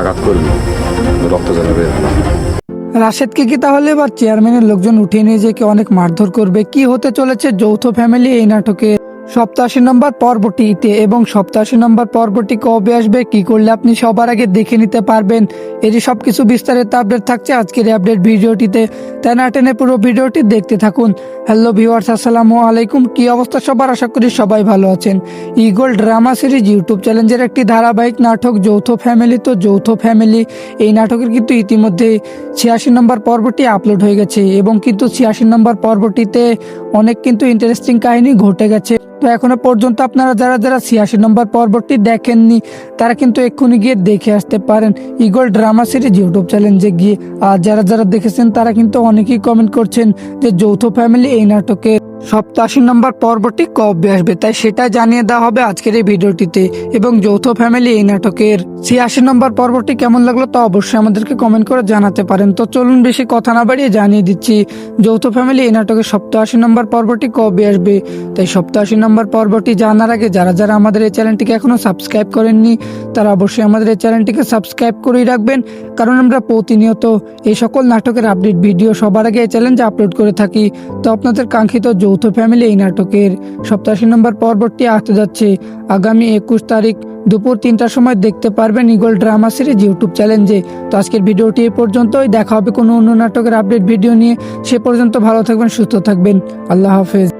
আঘাত করবি, রক্ত জ্বালাবে রাশেদকে কি তাহলে এবার চেয়ারম্যানের লোকজন উঠিয়ে নিয়ে যে অনেক মারধর করবে? কি হতে চলেছে যৌথ ফ্যামিলি এই নাটকে? সপ্তাশি নম্বর পর্বটিতে এবং সপ্তাশি নম্বর পর্বটি কবে আসবে, কি করলে আপনি সবার আগে দেখে নিতে পারবেন এটি সব কিছু বিস্তারিত আপডেট থাকছে আজকের আপডেট ভিডিওটিতে। তাই টেনে পুরো ভিডিওটি দেখতে থাকুন। হ্যালো ভিউয়ার্স আসসালামু আলাইকুম। কি অবস্থা সবার? আশা করি সবাই ভালো আছেন। ইগল ড্রামা সিরিজ ইউটিউব চ্যালেঞ্জের একটি ধারাবাহিক নাটক, যৌথ ফ্যামিলি তো যৌথ ফ্যামিলি এই নাটকের কিন্তু ইতিমধ্যে ছিয়াশি নম্বর পর্বটি আপলোড হয়ে গেছে এবং কিন্তু ছিয়াশি নম্বর পর্বটিতে অনেক কিন্তু ইন্টারেস্টিং কাহিনী ঘটে গেছে। তো এখনও পর্যন্ত আপনারা যারা যারা ছিয়াশি নম্বর পর্বটি দেখেননি, তারা কিন্তু এক্ষুনি গিয়ে দেখে আসতে পারেন ইগল ড্রামা সিরিজ ইউটিউব চ্যালেঞ্জে গিয়ে। আর যারা যারা দেখেছেন, তারা কিন্তু অনেকেই কমেন্ট করছেন যে যৌথ ফ্যামিলি এই নাটকে সপ্তাশি নম্বর পর্বটি কবে আসবে? তাই সেটা জানিয়ে দেওয়া হবে আজকের এই ভিডিওটিতে। এবং যৌথ ফ্যামিলি এই নাটকের ছিয়াশি নম্বর পর্বটি কেমন লাগল তা অবশ্যই আমাদেরকে কমেন্ট করে জানাতে পারেন। তো চলুন বেশি কথা না বাড়িয়ে জানিয়ে দিচ্ছি, যৌথ ফ্যামিলি এই নাটকের সপ্তাশি নম্বর পর্বটি কবে আসবে? তাই সপ্তাশি নম্বর পর্বটি জানার আগে যারা যারা আমাদের এই চ্যানেলটিকে এখনও সাবস্ক্রাইব করেননি, তারা অবশ্যই আমাদের এই চ্যানেলটিকে সাবস্ক্রাইব করেই রাখবেন। কারণ আমরা প্রতিনিয়ত এই সকল নাটকের আপডেট ভিডিও সবার আগে এই চ্যালেঞ্জে আপলোড করে থাকি। তো আপনাদের কাঙ্ক্ষিত যৌথ ফ্যামিলি এই নাটকের সপ্তাশি নম্বর পর্বটি আসতে যাচ্ছে। আগামী একুশ তারিখ দুপুর তিনটার সময় দেখতে পারবেন ইগল ড্রামা সিরিজ ইউটিউব চ্যালেঞ্জে তো আজকের ভিডিওটি এ পর্যন্তই। দেখা হবে কোনো অন্য নাটকের আপডেট ভিডিও নিয়ে। সে পর্যন্ত ভালো থাকবেন, সুস্থ থাকবেন। আল্লাহ হাফেজ।